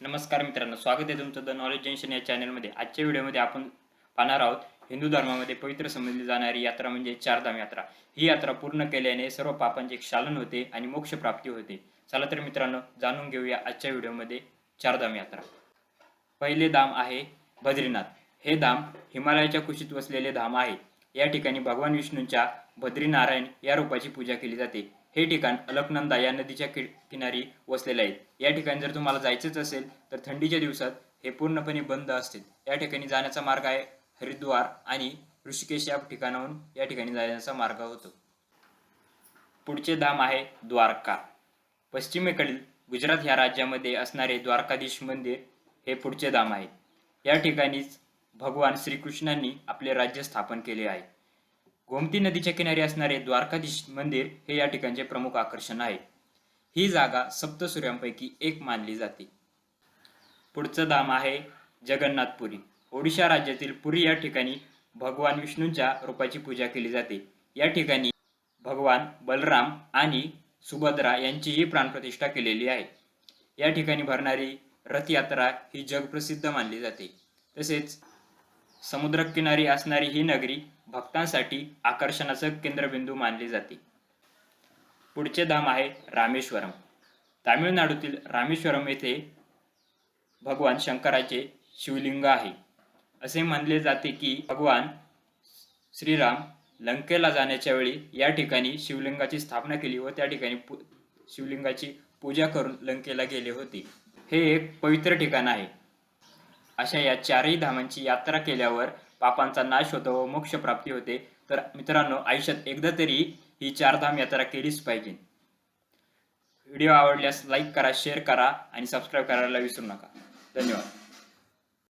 नमस्कार मित्रांनो स्वागत आहे तुमचं द नॉलेज जंक्शन या चॅनलमध्ये आजच्या व्हिडिओमध्ये आपण पाहणार आहोत हिंदू धर्मामध्ये पवित्र समजली जाणारी यात्रा म्हणजे चारधाम यात्रा. ही यात्रा पूर्ण केल्याने सर्व पापांचे क्षालन होते आणि मोक्ष प्राप्ती होते. चला तर मित्रांनो जाणून घेऊया आजच्या व्हिडिओमध्ये चारधाम यात्रा. पहिले धाम आहे बद्रीनाथ. हे धाम हिमालयाच्या कुशीत वसलेले धाम आहे. या ठिकाणी भगवान विष्णूंच्या बद्रीनारायण या रूपाची पूजा केली जाते. हे ठिकाण अलकनंदा या नदीच्या कि किनारी वसलेले आहे या ठिकाणी जर तुम्हाला जायचंच असेल तर थंडीच्या दिवसात हे पूर्णपणे बंद असतील. या ठिकाणी जाण्याचा मार्ग आहे हरिद्वार आणि ऋषिकेश या ठिकाणाहून या ठिकाणी जाण्याचा मार्ग होतो. पुढचे धाम आहे द्वारका. पश्चिमेकडील गुजरात ह्या राज्यामध्ये असणारे द्वारकाधीश मंदिर हे पुढचे धाम आहे. या ठिकाणीच भगवान श्रीकृष्णांनी आपले राज्य स्थापन केले आहे. गोमती नदीच्या किनारी असणारे द्वारकाधीश मंदिर हे या ठिकाणचे प्रमुख आकर्षण आहे. ही जागा सप्तसूर्यांपैकी एक मानली जाते. पुढचं धाम आहे जगन्नाथपुरी. ओडिशा राज्यातील पुरी या ठिकाणी भगवान विष्णूंच्या रूपाची पूजा केली जाते. या ठिकाणी भगवान बलराम आणि सुभद्रा यांचीही प्राणप्रतिष्ठा केलेली आहे. या ठिकाणी भरणारी रथयात्रा ही जगप्रसिद्ध मानली जाते. तसेच समुद्रकिनारी असणारी ही नगरी भक्तांसाठी आकर्षणाचं केंद्रबिंदू मानली जाते. पुढचे धाम आहे रामेश्वरम. तामिळनाडूतील रामेश्वरम येथे भगवान शंकराचे शिवलिंग आहे. असे मानले जाते की भगवान श्रीराम लंकेला जाण्याच्या वेळी या ठिकाणी शिवलिंगाची स्थापना केली व त्या ठिकाणी पू शिवलिंगाची पूजा करून लंकेला गेले होते. हे एक पवित्र ठिकाण आहे. अशा या चारही धामांची यात्रा केल्यावर पापांचा नाश होतो व मोक्ष प्राप्ती होते. तर मित्रांनो आयुष्यात एकदा तरी ही चारधाम यात्रा केलीच पाहिजे. व्हिडिओ आवडल्यास लाईक करा शेअर करा आणि सबस्क्राईब करायला विसरू नका. धन्यवाद.